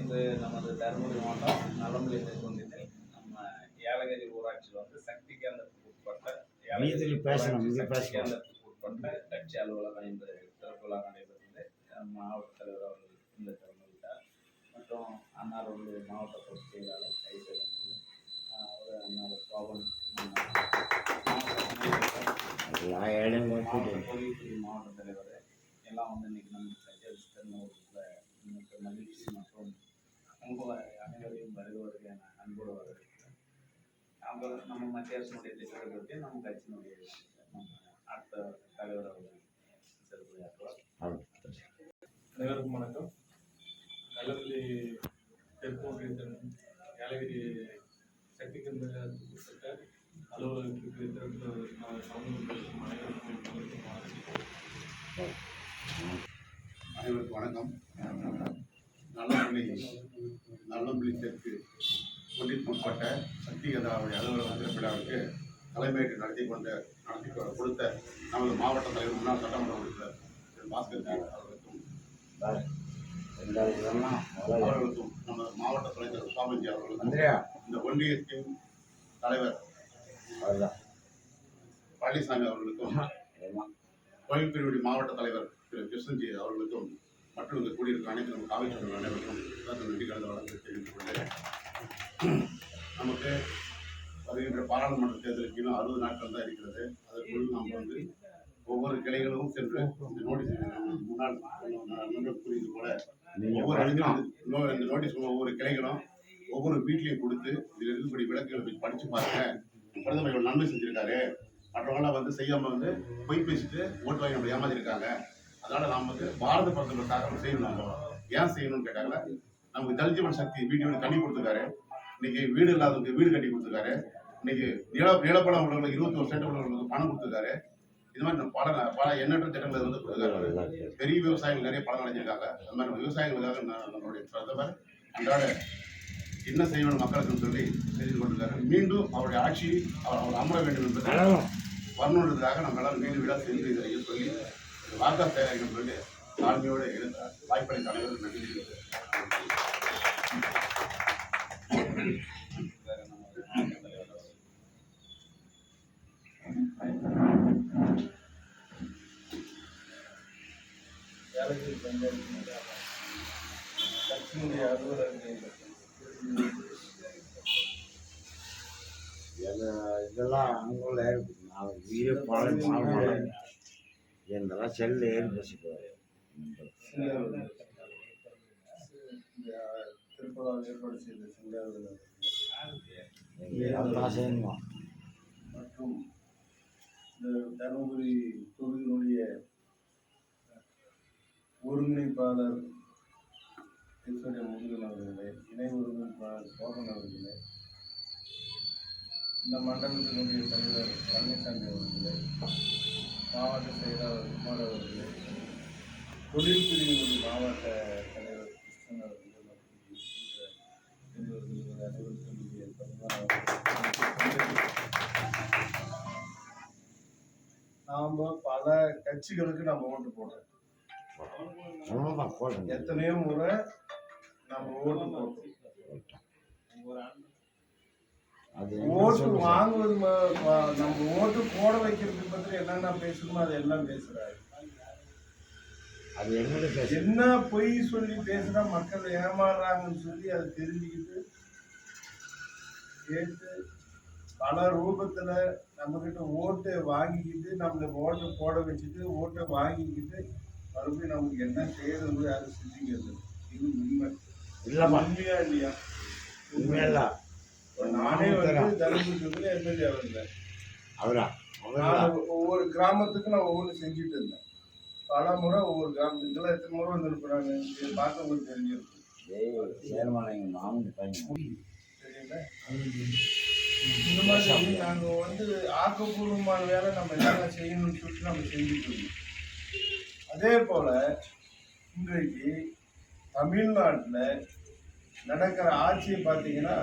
இது நமது தருமபுரி மாவட்டம் நலம்புலி கொண்டினை நம்ம ஏலகிரி ஊராட்சியில் வந்து சக்தி கேந்திரத்துக்கு உட்பட்ட ஏலகிரி சக்தி. கேந்திரத்துக்கு உட்பட்ட கட்சி அலுவலகம் இந்த திறப்பு விழா நடைபெறுகிறது அஹ் மாவட்ட தலைவர் அவர்கள் இந்த திறந்துவிட்டார் மற்றும் அன்னார் வந்து மாவட்ட பொதுச் செயலாளர் சோபன் எல்லா ஏழையும் மாவட்ட தலைவர் எல்லாம் வந்து இன்னைக்கு நம்ம சஜஸ்ட் மகிழ்ச்சி மற்றும் உங்களை அனைவரையும் வருக என அன்போடு வரவேற்கிறேன் அவங்க நம்ம மத்திய அரசினுடைய திட்டத்தை பற்றி நம்ம கட்சியினுடைய அடுத்த தலைவர் அவர்கள் அனைவருக்கும் வணக்கம். நல்லபடி தெற்கு ஒன்றியத்தின் ஏலகிரி சமூக அனைவருக்கும் வணக்கம். நல்லம்பள்ளி நல்லம்பள்ளி தெற்கு. ஒன்றிற்கு உட்பட்ட சக்தி கதாவுடைய அலுவலக திறப்பிடாவுக்கு தலைமையேற்று நடத்தி கொண்ட நடத்தி கொடுத்த நமது மாவட்ட தலைவர் முன்னாள் சட்டமன்ற உறுப்பினர் திரு. பாஸ்கர் அவர்களுக்கும் அவர்களுக்கும் நமது மாவட்ட தலைவர் சுவாமிஜி அவர்களுக்கும் ஒன்றியத்தின் தலைவர் அதுதான் பழனிசாமி அவர்களுக்கும். கோயம்புத்தூருடைய மாவட்ட தலைவர் திரு கிருஷ்ணன்ஜி அவர்களுக்கும் மற்றும் இங்கு கூடியிருக்க அனைத்து நம்ம காவல்துறை அனைவருக்கும் நன்றி கலந்த வழக்கு தெரிவித்துக் கொள்கிறேன். நமக்கு வருகின்ற பாராளுமன்ற தேர்தலுக்கு இன்னும் அறுபது நாட்கள் தான் இருக்கிறது. அதற்குள் நாம் வந்து ஒவ்வொரு கிளைகளும் சென்று இந்த நோட்டீஸ் முன்னாள் நண்பர் கூறியது போல ஒவ்வொரு இந்த நோட்டீஸ் ஒவ்வொரு கிளைகளும் ஒவ்வொரு வீட்லையும் கொடுத்து இதில் இருக்கக்கூடிய விளக்குகளை போய் படிச்சு பாருங்க பிரதமர் இவ்வளவு நன்மை செஞ்சிருக்காரு. மற்றவங்களாம் வந்து செய்யாம வந்து பொய் பேசிட்டு ஓட்டு வாங்கி நம்ம ஏமாத்திருக்காங்க. அதனால நாம வந்து பாரத பிரதமருக்காக நம்ம செய்யணும். நம்ம ஏன் செய்யணும்னு கேட்டாங்களா நமக்கு ஜல்ஜீவன் சக்தி வீடியோ தண்ணி கொடுத்துருக்காரு. இன்னைக்கு வீடு இல்லாதவங்களுக்கு வீடு கட்டி கொடுத்துருக்காரு. இன்னைக்கு நில நிலப்படம் உள்ளவங்களுக்கு இருபத்தி ஒரு சென்ட் உள்ளவங்களுக்கு பணம் கொடுத்துருக்காரு. இது மாதிரி பல பல எண்ணற்ற திட்டங்கள் வந்து கொடுத்துருக்காரு. பெரிய விவசாயிகள் நிறைய பலன் அடைஞ்சிருக்காங்க. அது மாதிரி விவசாயிகளுக்காக நம்மளுடைய பிரதமர் அன்றாட என்ன செய்யணும் மக்களுக்கு சொல்லி செய்து கொண்டிருக்காரு மீண்டும் அவருடைய ஆட்சி அவர் அவர் அமர வேண்டும் என்பதை வரணுன்றதுக்காக நம்ம எல்லாம் வீடு வீடாக சென்று இதை சொல்லி வார்த்தா சேகரிக்கணும் சொல்லி தாழ்மையோடு எழுந்த வாய்ப்படை தலைவர் நன்றி கட்சியினுடைய எல்லாம் இதெல்லாம் நான் வீடியோ பாடம் இதெல்லாம் செல்லு ஏறி பேசிக்குவாரு. திருப்பூர் ஏற்பாடு செய்த செய்யணுமா? மற்றும் இந்த தருமபுரி தொகுதியினுடைய ஒருங்கிணைப்பாளர் ஈஸ்வரிய முருகன் அவர்களே இணை ஒருங்கிணைப்பாளர் சோபன் அவர்களே இந்த மண்டலத்தினுடைய தலைவர் பழனிசாமி அவர்களே மாவட்ட செயலாளர் குமார் அவர்களே தொழில் பிரிவினுடைய மாவட்ட தலைவர் கிருஷ்ணன் அவர்கள் மற்றும் பணிவான நாம பல கட்சிகளுக்கு நம்ம ஓட்டு போடுறோம். எத்தனையோ முறை ஓட்டு அது என்ன வாங்குவது நம்ம ஓட்டு போட வைக்கிறது பத்தி என்னென்ன பேசணுமோ அதெல்லாம் பேசுறாரு. அது என்னது பேச. என்ன பொய் சொல்லி பேசுனா மக்கள் ஏமாறுறாங்கன்னு சொல்லி அதை தெரிஞ்சுக்கிட்டு கேட்டு பல ரூபத்துல நம்ம கிட்ட ஓட்டு வாங்கிக்கிட்டு நம்மள ஓட்டு போட வச்சுட்டு ஓட்டை வாங்கிக்கிட்டு மறுபடியும் நமக்கு என்ன செய்யறது இது உண்மை இல்லைம்மா. உண்மையா இல்லையா? இப்ப நானே வந்து தருமபுரி எம்எல்ஏ வந்தேன். அவரா? ஒவ்வொரு கிராமத்துக்கும் நான் ஒவ்வொன்று செஞ்சுட்டு இருந்தேன். பல முறை ஒவ்வொரு கிராமத்துக்குலாம் எத்தனை முறை வந்துருக்குறாங்க? இது பார்க்கவங்களுக்கு தெரிஞ்சிருக்கும். இந்த மாதிரி நாங்கள் வந்து ஆக்கப்பூர்வமான வேலை நம்ம என்னென்ன செய்யணும்னு சொல்லிட்டு நம்ம செஞ்சுட்டு இருந்தோம். அதே போல் இன்றைக்கு தமிழ்நாட்டில் நடக்கிற ஆட்சியை பார்த்தீங்கன்னா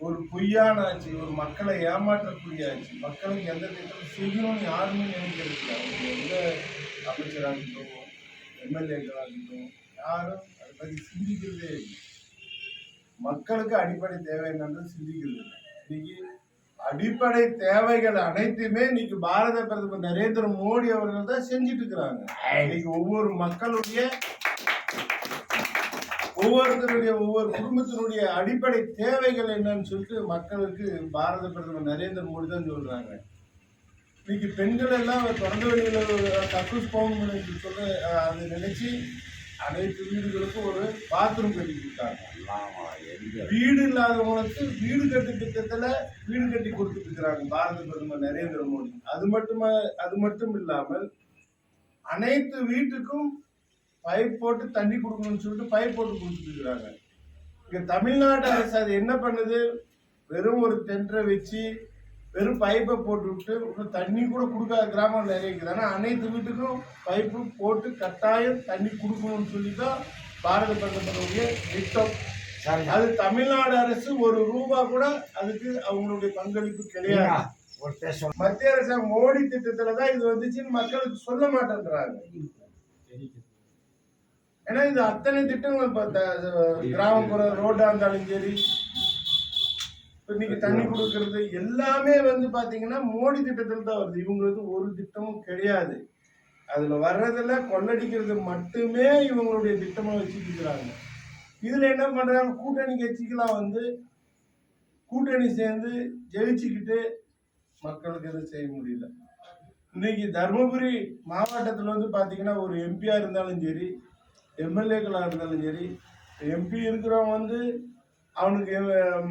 ஒரு பொய்யான ஆட்சி ஒரு மக்களை ஏமாற்றக்கூடிய ஆட்சி. மக்களுக்கு எந்த திட்டம் செய்யணும்னு யாருமே நினைக்கிறது அவங்க எந்த அமைச்சராகட்டும் எம்எல்ஏக்களாகட்டும் யாரும் அதை பற்றி சிந்திக்கிறதே இல்லை. மக்களுக்கு அடிப்படை தேவை என்னன்னு சிந்திக்கிறது. இன்னைக்கு அடிப்படை தேவைகள் அனைத்துமே இன்னைக்கு பாரத பிரதமர் நரேந்திர மோடி அவர்கள் தான் செஞ்சுட்டு இருக்கிறாங்க. இன்னைக்கு ஒவ்வொரு மக்களுடைய ஒவ்வொருத்தருடைய ஒவ்வொரு குடும்பத்தினுடைய அடிப்படை தேவைகள் என்னன்னு சொல்லிட்டு மக்களுக்கு பாரத பிரதமர் நரேந்திர மோடி தான் சொல்றாங்க. இன்னைக்கு பெண்கள் எல்லாம் திறந்த வெளியில கக்கூஸ் போகணும்னு சொல்ல அதை நினைச்சு அனைத்து வீடுகளுக்கும் ஒரு பாத்ரூம் கட்டி கொடுத்தாங்க. வீடு இல்லாதவங்களுக்கு வீடு கட்டு திட்டத்துல வீடு கட்டி கொடுத்துட்டு இருக்கிறாங்க பாரத பிரதமர் நரேந்திர மோடி. அது மட்டுமா அது மட்டும் இல்லாமல் அனைத்து வீட்டுக்கும் பைப் போட்டு தண்ணி கொடுக்கணும்னு சொல்லிட்டு பைப் போட்டு கொடுத்துட்டு இருக்கிறாங்க. இங்க தமிழ்நாடு அரசு அது என்ன பண்ணுது? வெறும் ஒரு டெண்டரை வச்சு வெறும் பைப்பை போட்டு விட்டு இன்னும் தண்ணி கூட கொடுக்காத கிராமம் நிறைய இருக்குது. ஆனால் அனைத்து வீட்டுக்கும் பைப்பு போட்டு கட்டாயம் தண்ணி கொடுக்கணும்னு சொல்லி தான் பாரத பிரதமருடைய திட்டம். சரி அது தமிழ்நாடு அரசு ஒரு ரூபா கூட அதுக்கு அவங்களுடைய பங்களிப்பு கிடையாது. மத்திய அரசாங்கம் மோடி திட்டத்துல தான் இது வந்துச்சுன்னு மக்களுக்கு சொல்ல மாட்டேன்றாங்க. ஏன்னா இது அத்தனை திட்டங்கள் இப்ப கிராமப்புற ரோடா இருந்தாலும் சரி இன்னைக்கு தண்ணி கொடுக்கறது எல்லாமே வந்து பாத்தீங்கன்னா மோடி திட்டத்தில் தான் வருது. இவங்களுக்கு ஒரு திட்டமும் கிடையாது. அதுல வர்றதுல கொள்ளடிக்கிறது மட்டுமே இவங்களுடைய திட்டமா வச்சுக்கிறாங்க இதில் இதுல என்ன பண்றாங்க? கூட்டணி கட்சிக்கெல்லாம் வந்து கூட்டணி சேர்ந்து ஜெயிச்சுக்கிட்டு மக்களுக்கு எதுவும் செய்ய முடியல. இன்னைக்கு தருமபுரி மாவட்டத்தில் வந்து பார்த்தீங்கன்னா ஒரு எம்பியா இருந்தாலும் சரி எம்எல்ஏக்களாக இருந்தாலும் சரி எம்பி இருக்கிறவன் வந்து அவனுக்கு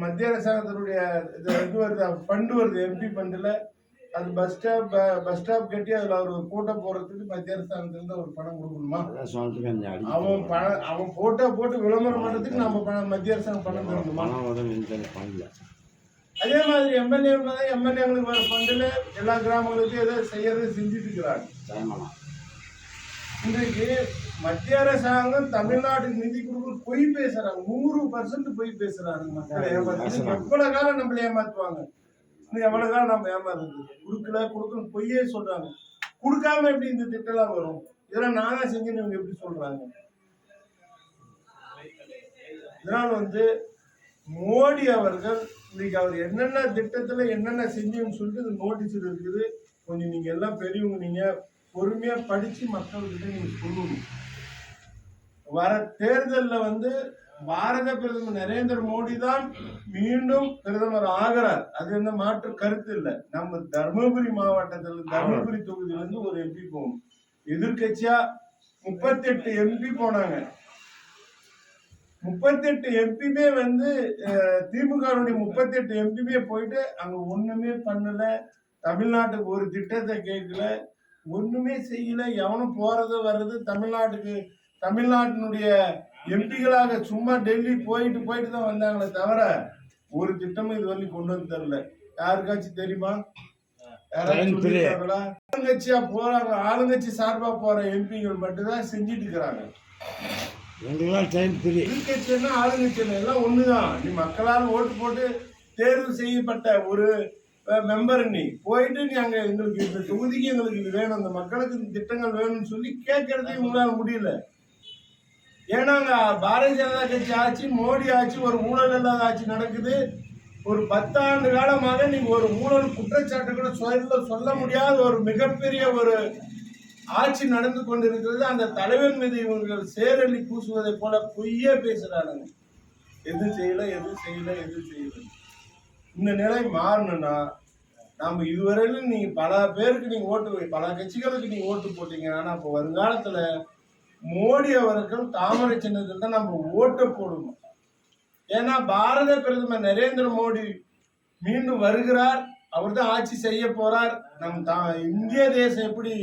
மத்திய அரசாங்கத்தினுடைய இது வருது ஃபண்டு வருது எம்பி ஃபண்டில் அது பஸ் ஸ்டாப் பஸ் ஸ்டாப் கட்டி அதில் ஒரு கூட்டம் போடுறதுக்கு மத்திய அரசாங்கத்திலேருந்து ஒரு பணம் கொடுக்கணுமா? அவன் பணம் அவன் போட்டோ போட்டு விளம்பரம் பண்ணுறதுக்கு நம்ம பணம் மத்திய அரசாங்கம் பணம் தரணுமா? அதே மாதிரி எம்எல்ஏ எம்எல்ஏங்களுக்கு வர ஃபண்டில் எல்லா கிராமங்களுக்கும் ஏதோ செய்யறது செஞ்சுட்டு இருக்கிறாங்க. இன்றைக்கு மத்திய அரசாங்கம் தமிழ்நாட்டுக்கு நிதி கொடுக்க பொய் பேசுறாங்க நூறு பர்சன்ட் பொய் பேசுறாங்க மக்களை. ஏமாத்து எவ்வளவு காலம் நம்மள ஏமாத்துவாங்க? இன்னும் எவ்வளவு காலம் நம்ம ஏமாறுறது கொடுக்கல கொடுக்கணும் பொய்யே சொல்றாங்க. கொடுக்காம எப்படி இந்த திட்டம்லாம் வரும்? இதெல்லாம் நானா செஞ்சேன்னு இவங்க எப்படி சொல்றாங்க? இதனால் வந்து மோடி அவர்கள் இன்னைக்கு அவர் என்னென்ன திட்டத்துல என்னென்ன செஞ்சோம்னு சொல்லிட்டு இந்த நோட்டீஸ் இருக்குது. கொஞ்சம் நீங்க எல்லாம் பெரியவங்க நீங்க பொறுமையா படிச்சு மக்கள்கிட்ட நீங்க சொல்லணும். வர தேர்தலில் வந்து பாரத பிரதமர் நரேந்திர மோடி தான் மீண்டும் பிரதமர் ஆகிறார். அது எந்த மாற்று கருத்து இல்லை. நம்ம தர்மபுரி மாவட்டத்தில் தர்மபுரி தொகுதியிலிருந்து ஒரு எம்பி போகணும். எதிர்க்கட்சியா முப்பத்தெட்டு எம்பி போனாங்க. முப்பத்தெட்டு எம்பிமே வந்து திமுகவுடைய முப்பத்தெட்டு எம்பிமே போயிட்டு அங்க ஒண்ணுமே பண்ணல. தமிழ்நாட்டுக்கு ஒரு திட்டத்தை கேட்கல. ஒண்ணுமே செய்யல. எவனும் போறது வர்றது தமிழ்நாட்டுக்கு தமிழ்நாட்டினுடைய எம்பிகளாக சும்மா டெல்லி போயிட்டு போயிட்டு தான் வந்தாங்களே தவிர ஒரு திட்டமும் இது வரைக்கும் கொண்டு வந்து தரல. யாருக்காச்சும் தெரியுமா? ஆளுங்கட்சியா போறாங்க. ஆளுங்கட்சி சார்பா போற எம்பிகள் மட்டும்தான் செஞ்சிட்டு இருக்கிறாங்க. எதிர்கட்சின்னா ஆளுங்கட்சி எல்லாம் ஒண்ணுதான். நீ மக்களால் ஓட்டு போட்டு தேர்வு செய்யப்பட்ட ஒரு மெம்பர் நீ. போயிட்டு நீ அங்கே எங்களுக்கு இந்த தொகுதிக்கு எங்களுக்கு இது வேணும் அந்த மக்களுக்கு இந்த திட்டங்கள் வேணும்னு சொல்லி கேட்கறதே உங்களால் முடியல. ஏன்னா அங்க பாரதிய ஜனதா கட்சி ஆட்சி மோடி ஆட்சி ஒரு ஊழல் இல்லாத ஆட்சி நடக்குது. ஒரு பத்தாண்டு காலமாக நீங்க ஒரு ஊழல் குற்றச்சாட்டு கூட சொல்ல சொல்ல முடியாத ஒரு மிகப்பெரிய ஒரு ஆட்சி நடந்து கொண்டிருக்கிறது. அந்த தலைவன் மீது இவர்கள் சேரலி பூசுவதை போல பொய்யே பேசுறானுங்க. எது செய்யல எது செய்யல எது செய்யல. இந்த நிலை மாறணும்னா நாம இதுவரையிலும் நீங்கள் பல பேருக்கு நீங்க ஓட்டு பல கட்சிகளுக்கு நீங்கள் ஓட்டு போட்டீங்க. ஆனா இப்போ வருங்காலத்துல மோடி அவர்கள் தாமரை சின்னத்தில் தான் நம்ம ஓட்டை போடணும். ஏன்னா பாரத பிரதமர் நரேந்திர மோடி மீண்டும் வருகிறார். அவர் தான் ஆட்சி செய்ய போறார். நம் தா இந்திய தேசம் எப்படி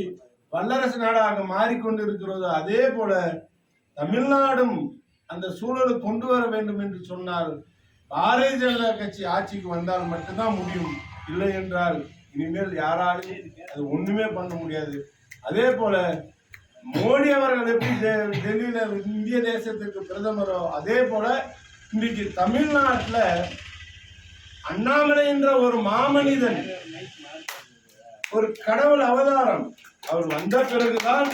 வல்லரசு நாடாக மாறிக்கொண்டு இருக்கிறதோ அதே போல தமிழ்நாடும் அந்த சூழலை கொண்டு வர வேண்டும் என்று சொன்னால் பாரதிய ஜனதா கட்சி ஆட்சிக்கு வந்தால் மட்டும்தான் முடியும். இல்லை என்றால் இனிமேல் யாராலையும் அது ஒண்ணுமே பண்ண முடியாது. அதே போல மோடி அவர்கள் எப்படி டெ- டெல்லியில இந்திய தேசத்துக்கு பிரதமரோ அதே போல இன்றைக்கு தமிழ்நாட்டில் அண்ணாமலை என்ற ஒரு மாமனிதன் ஒரு கடவுள் அவதாரம் அவர் வந்த பிறகுதான்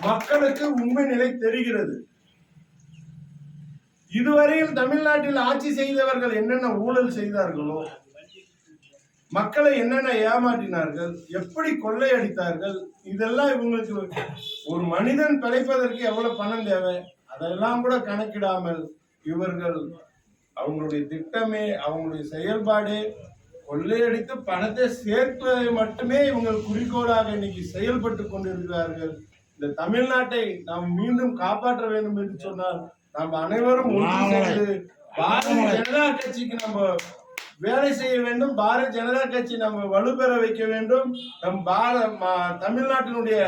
மக்களுக்கு உண்மை நிலை தெரிகிறது. இதுவரையில் தமிழ்நாட்டில் ஆட்சி செய்தவர்கள் என்னென்ன ஊழல் செய்தார்களோ மக்களை என்னென்ன ஏமாற்றினார்கள் எப்படி கொள்ளையடித்தார்கள் இதெல்லாம் இவங்களுக்கு ஒரு மனிதன் பிழைப்பதற்கு எவ்வளவு பணம் தேவை அதெல்லாம் கூட கணக்கிடாமல் இவர்கள் அவங்களுடைய திட்டமே அவங்களுடைய செயல்பாடே கொள்ளையடித்து பணத்தை சேர்ப்பதை மட்டுமே இவங்கள் குறிக்கோளாக இன்னைக்கு செயல்பட்டு கொண்டிருக்கிறார்கள். இந்த தமிழ்நாட்டை நாம் மீண்டும் காப்பாற்ற வேண்டும் என்று சொன்னால் நாம் அனைவரும் பாரதிய ஜனதா கட்சிக்கு நம்ம வேலை செய்ய வேண்டும். பாரதிய ஜனதா கட்சி நம்ம வலுப்பெற வைக்க வேண்டும். நம் பார தமிழ்நாட்டினுடைய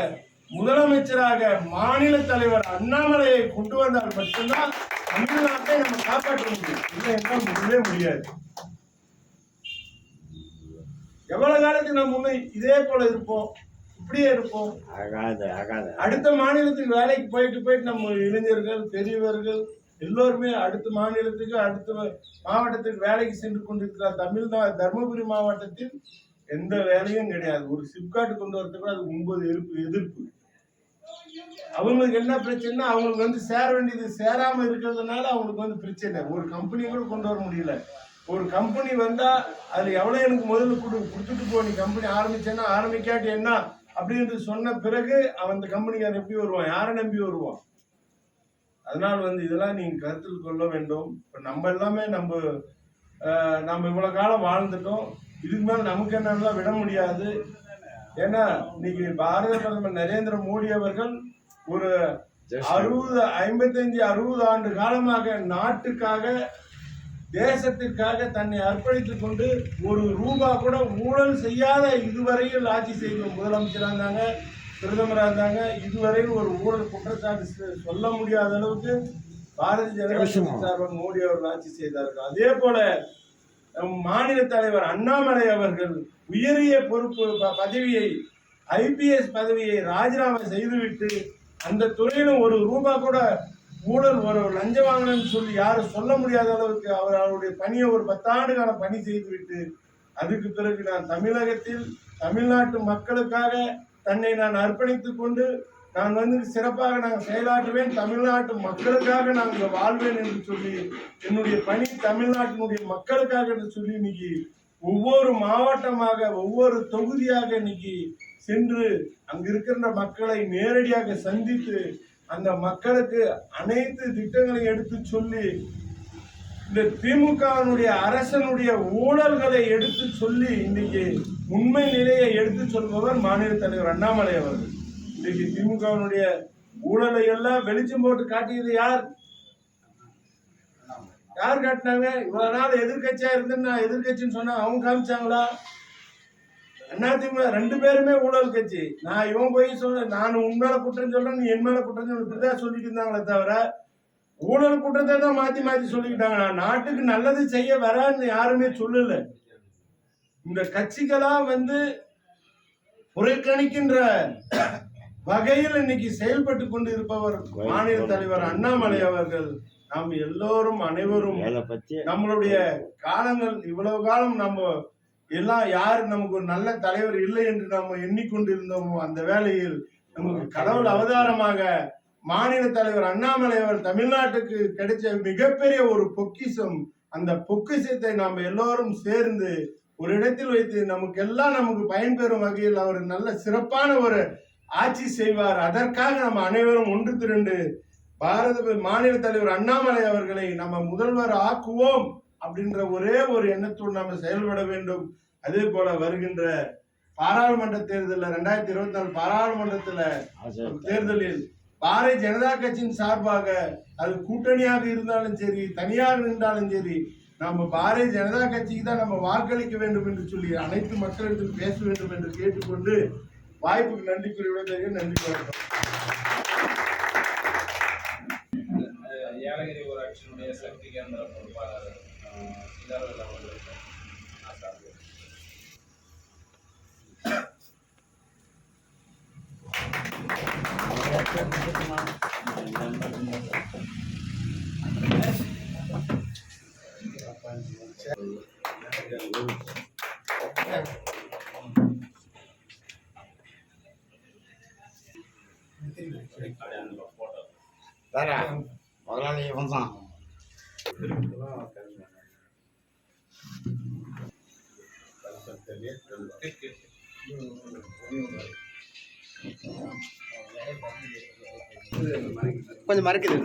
முதலமைச்சராக மாநில தலைவர் அண்ணாமலையை கொண்டு வந்தால் மட்டும்தான் தமிழ்நாட்டை நம்ம காப்பாற்ற முடியும். இல்லை என்றால் முடியவே முடியாது. எவ்வளவு காலத்துக்கு நம்ம இதே போல இருப்போம்? இப்படியே இருப்போம். ஆகாது ஆகாது. அடுத்த மாநிலத்துக்கு வேலைக்கு போயிட்டு போயிட்டு நம்ம இளைஞர்கள் பெரியவர்கள் எல்லோருமே அடுத்த மாநிலத்துக்கு அடுத்த மாவட்டத்துக்கு வேலைக்கு சென்று கொண்டிருக்கிறார் தமிழ்நாடு தருமபுரி மாவட்டத்தில் எந்த வேலையும் கிடையாது. ஒரு சிப்காட் கொண்டு வரதுக்கு அது ஒன்பது எதிர்ப்பு எதிர்ப்பு. அவங்களுக்கு என்ன பிரச்சனைனா அவங்களுக்கு வந்து சேர வேண்டியது சேராம இருக்கிறதுனால அவங்களுக்கு வந்து பிரச்சனை. ஒரு கம்பெனி கூட கொண்டு வர முடியல. ஒரு கம்பெனி வந்தா அது எவ்வளவு எனக்கு முதல்ல கொடு கொடுத்துட்டு போ. நீ கம்பெனி ஆரம்பிச்சேன்னா ஆரம்பிக்காட்டி என்ன? அப்படின்னு சொன்ன பிறகு அவன் அந்த கம்பெனிக்காரன் எப்படி வருவான்? யாரை நம்பி வருவான்? அதனால் வந்து இதெல்லாம் நீங்க கருத்தில் கொள்ள வேண்டும். இப்ப நம்ம எல்லாமே நம்ம நம்ம இவ்வளவு காலம் வாழ்ந்துட்டோம். இதுக்கு மேல நமக்கு என்னெல்லாம் விட முடியாது. ஏன்னா இன்னைக்கு பாரத பிரதமர் நரேந்திர மோடி அவர்கள் ஒரு அறுபது ஐம்பத்தஞ்சு அறுபது ஆண்டு காலமாக நாட்டுக்காக தேசத்திற்காக தன்னை அர்ப்பணித்துக் கொண்டு ஒரு ரூபா கூட ஊழல் செய்யாத இதுவரையில் ஆட்சி செய்த முதலமைச்சராக இருந்தாங்க பிரதமராக இருந்தாங்க இதுவரையில் ஒரு ஊழல் குற்றச்சாட்டு சொல்ல முடியாத அளவுக்கு பாரதிய ஜனதா சார்பாக மோடி அவர்கள் ஆட்சி செய்தார்கள். அதே போல மாநில தலைவர் அண்ணாமலை அவர்கள் உயரிய பொறுப்பு பதவியை ஐபிஎஸ் பதவியை ராஜினாமா செய்துவிட்டு அந்த துறையிலும் ஒரு ரூபா கூட ஊழல் ஒரு லஞ்சம் வாங்கினு சொல்லி யாரும் சொல்ல முடியாத அளவுக்கு அவர் அவருடைய பணியை ஒரு பத்தாண்டு காலம் பணி செய்துவிட்டு அதுக்கு பிறகு நான் தமிழகத்தில் தமிழ்நாட்டு மக்களுக்காக தன்னை நான் அர்ப்பணித்து கொண்டு நான் வந்து சிறப்பாக நான் செயலாற்றுவேன் தமிழ்நாட்டு மக்களுக்காக நான் இங்கே வாழ்வேன் என்று சொல்லி என்னுடைய பணி தமிழ்நாட்டினுடைய மக்களுக்காக என்று சொல்லி இன்னைக்கு ஒவ்வொரு மாவட்டமாக ஒவ்வொரு தொகுதியாக இன்னைக்கு சென்று அங்க இருக்கின்ற மக்களை நேரடியாக சந்தித்து அந்த மக்களுக்கு அனைத்து திட்டங்களையும் எடுத்து சொல்லி இந்த திமுகவினுடைய அரசனுடைய ஊழல்களை எடுத்து சொல்லி இன்னைக்கு உண்மை நிலையை எடுத்து சொல்பவர் மாநில தலைவர் அண்ணாமலை அவர்கள். இன்னைக்கு திமுகவினுடைய ஊழலை எல்லாம் வெளிச்சம் போட்டு காட்டியது யார்? யார் காட்டினாங்க? இவ்வளவு நாள் எதிர்கட்சியா இருந்து நான் எதிர்க்கட்சின்னு சொன்னா அவங்க காமிச்சாங்களா? அதிமுக ரெண்டு பேருமே ஊழல் கட்சி. நான் இவன் போய் சொல்ல நான் உன் மேல குற்றம் சொல்றேன் நீ என் மேல குற்றம் சொல்ல இப்படிதான் சொல்லிட்டு இருந்தாங்களே தவிர ஊழல் குற்றத்தை தான் மாத்தி மாத்தி சொல்லிக்கிட்டாங்க. நான் நாட்டுக்கு நல்லது செய்ய வரான்னு யாருமே சொல்லல. இந்த கட்சிகளா வந்து புறக்கணிக்கின்ற வகையில் இன்னைக்கு செயல்பட்டு கொண்டு இருப்பவர் மாநில தலைவர் அண்ணாமலை அவர்கள். நாம் எல்லோரும் அனைவரும் நம்மளுடைய காலங்கள் இவ்வளவு காலம் நம்ம எல்லாம் யார் நமக்கு ஒரு நல்ல தலைவர் இல்லை என்று நம்ம எண்ணிக்கொண்டிருந்தோமோ அந்த வேளையில் நமக்கு கடவுள் அவதாரமாக மாநில தலைவர் அண்ணாமலை அவர் தமிழ்நாட்டுக்கு கிடைச்ச மிகப்பெரிய ஒரு பொக்கிஷம். அந்த பொக்கிஷத்தை நாம் எல்லோரும் சேர்ந்து ஒரு இடத்தில் வைத்து நமக்கு எல்லாம் நமக்கு பயன்பெறும் வகையில் அவர் நல்ல சிறப்பான ஒரு ஆட்சி செய்வார். அதற்காக நம்ம அனைவரும் ஒன்று திரண்டு பாரத மாநில தலைவர் அண்ணாமலை அவர்களை நம்ம முதல்வர் ஆக்குவோம். அப்படின்ற ஒரே ஒரு எண்ணத்தோடு நாம செயல்பட வேண்டும். அதே போல வருகின்ற பாராளுமன்ற தேர்தலில் ரெண்டாயிரத்தி இருபத்தி நாலு பாராளுமன்றத்துல தேர்தலில் பாரதிய ஜனதா கட்சியின் சார்பாக அது கூட்டணியாக இருந்தாலும் சரி தனியாக நின்றாலும் சரி நம்ம பாரதிய ஜனதா கட்சிக்கு தான் நம்ம வாக்களிக்க வேண்டும் என்று சொல்லி அனைத்து மக்களிடத்தில் பேச வேண்டும் என்று கேட்டுக்கொண்டு வாய்ப்புக்கு நன்றி கூறி விடைபெறுகிறேன். நன்றி அஹ் ஏலகிரி ஊராட்சியினுடைய சக்தி கேந்திர பொறுப்பாளர் Laro lang ako lang. Asabi. கொஞ்சம் மறக்குது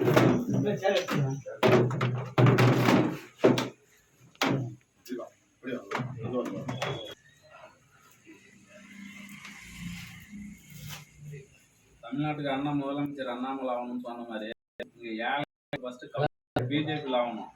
தமிழ்நாட்டுக்கு அண்ணா முதலமைச்சர் அண்ணாமலை ஆகணும்னு சொன்ன மாதிரி இங்க ஏழை ஃபர்ஸ்ட் பிஜேபியில் ஆகணும்